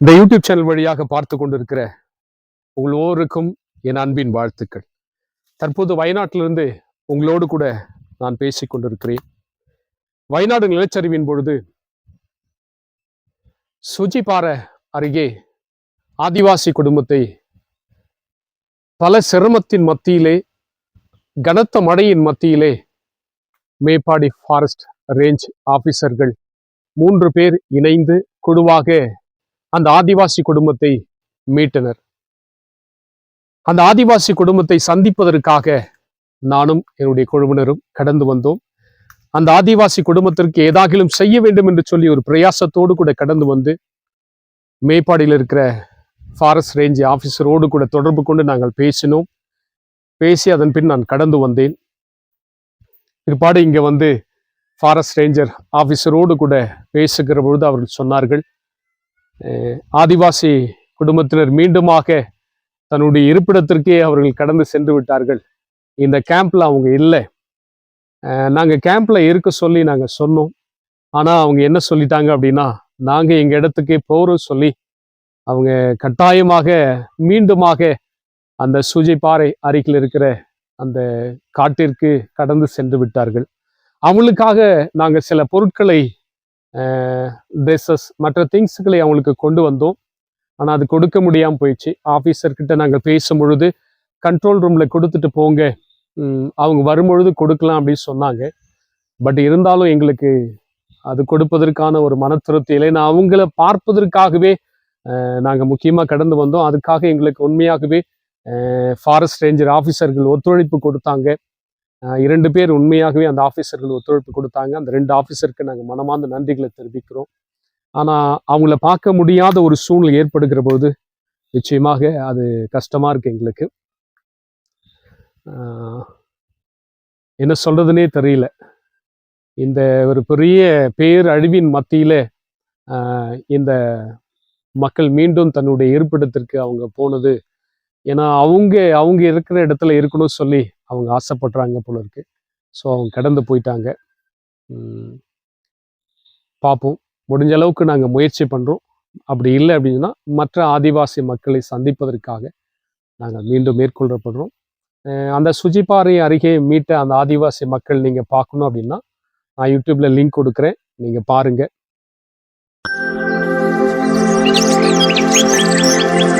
இந்த YouTube channel வழியாக பார்த்து கொண்டிருக்கிற உங்களோருக்கும் என் அன்பின் வாழ்த்துக்கள். தற்போது வயநாட்டிலிருந்து உங்களோடு கூட நான் பேசிக் கொண்டிருக்கிறேன். வயநாடு நிலச்சரிவின் பொழுது சுஜிபாறை அருகே ஆதிவாசி குடும்பத்தை பல சிரமத்தின் மத்தியிலே கனத்த மழையின் மத்தியிலே மேப்பாடி ஃபாரஸ்ட் ரேஞ்ச் ஆபீசர்கள் மூன்று பேர் இணைந்து குழுவாக அந்த ஆதிவாசி குடும்பத்தை மீட்டனர். அந்த ஆதிவாசி குடும்பத்தை சந்திப்பதற்காக நானும் என்னுடைய குழுவினரும் கடந்து வந்தோம். அந்த ஆதிவாசி குடும்பத்திற்கு ஏதாகிலும் செய்ய வேண்டும் என்று சொல்லி ஒரு பிரயாசத்தோடு கூட கடந்து வந்து மேப்பாடியில் இருக்கிற ஃபாரஸ்ட் ரேஞ்ச் ஆஃபீஸரோடு கூட தொடர்பு கொண்டு நாங்கள் பேசினோம். பேசி அதன் பின் நான் கடந்து வந்தேன். பிற்பாடு இங்கே வந்து ஃபாரஸ்ட் ரேஞ்சர் ஆஃபீஸரோடு கூட பேசுகிற பொழுது அவர்கள் சொன்னார்கள் ஆதிவாசி குடும்பத்தினர் மீண்டுமாக தன்னுடைய இருப்பிடத்திற்கே அவர்கள் கடந்து சென்று விட்டார்கள். இந்த கேம்பில் அவங்க இல்லை. நாங்கள் கேம்பில் இருக்க சொல்லி நாங்கள் சொன்னோம். ஆனால் அவங்க என்ன சொல்லிட்டாங்க அப்படின்னா நாங்கள் எங்கள் இடத்துக்கே போகிறோம் சொல்லி அவங்க கட்டாயமாக மீண்டுமாக அந்த சூஜைப்பாறை அருகில் இருக்கிற அந்த காட்டிற்கு கடந்து சென்று விட்டார்கள். அவங்களுக்காக நாங்கள் சில பொருட்களை ட்ரெஸ்ஸஸ் மற்ற திங்ஸ்களை அவங்களுக்கு கொண்டு வந்தோம். ஆனால் அது கொடுக்க முடியாமல் போயிடுச்சு. ஆஃபீஸர்கிட்ட நாங்கள் பேசும் பொழுது கண்ட்ரோல் ரூமில் கொடுத்துட்டு போங்க. அவங்க வரும்பொழுது கொடுக்கலாம் அப்படின்னு சொன்னாங்க. பட் இருந்தாலும் எங்களுக்கு அது கொடுப்பதற்கான ஒரு மன திருப்தி இல்லை. நான் அவங்கள பார்ப்பதற்காகவே நாங்கள் முக்கியமாக கடந்து வந்தோம். அதுக்காக எங்களுக்கு உண்மையாகவே ஃபாரஸ்ட் ரேஞ்சர் ஆஃபீஸர்கள் ஒத்துழைப்பு கொடுத்தாங்க. இரண்டு பேர் உண்மையாகவே அந்த ஆஃபீஸர்கள் ஒத்துழைப்பு கொடுத்தாங்க. அந்த ரெண்டு ஆஃபீஸருக்கு நாங்கள் மனமார்ந்த நன்றிகளை தெரிவிக்கிறோம். ஆனால் அவங்கள பார்க்க முடியாத ஒரு சூழ்நிலை ஏற்படுகிற போது நிச்சயமாக அது கஷ்டமாக இருக்கு எங்களுக்கு. என்ன சொல்கிறதுனே தெரியல. இந்த ஒரு பெரிய பேரழிவின் அழிவின் மத்தியில் இந்த மக்கள் மீண்டும் தன்னுடைய இருப்பிடத்திற்கு அவங்க போனது. ஏன்னா அவங்க அவங்க இருக்கிற இடத்துல இருக்கணும்னு சொல்லி அவங்க ஆசைப்படுறாங்க போல இருக்கு. ஸோ அவங்க கடந்து போயிட்டாங்க. பார்ப்போம் முடிஞ்ச அளவுக்கு நாங்கள் முயற்சி பண்ணுறோம் அப்படி இல்லை அப்படின்னா மற்ற ஆதிவாசி மக்களை சந்திப்பதற்காக நாங்கள் மீண்டும் மேற்கொள்ளப்படுறோம். அந்த சுஜிபாறை அருகே மீட்ட அந்த ஆதிவாசி மக்கள் நீங்கள் பார்க்கணும் அப்படின்னா நான் யூடியூப்ல லிங்க் கொடுக்குறேன். நீங்கள் பாருங்கள் Thank you.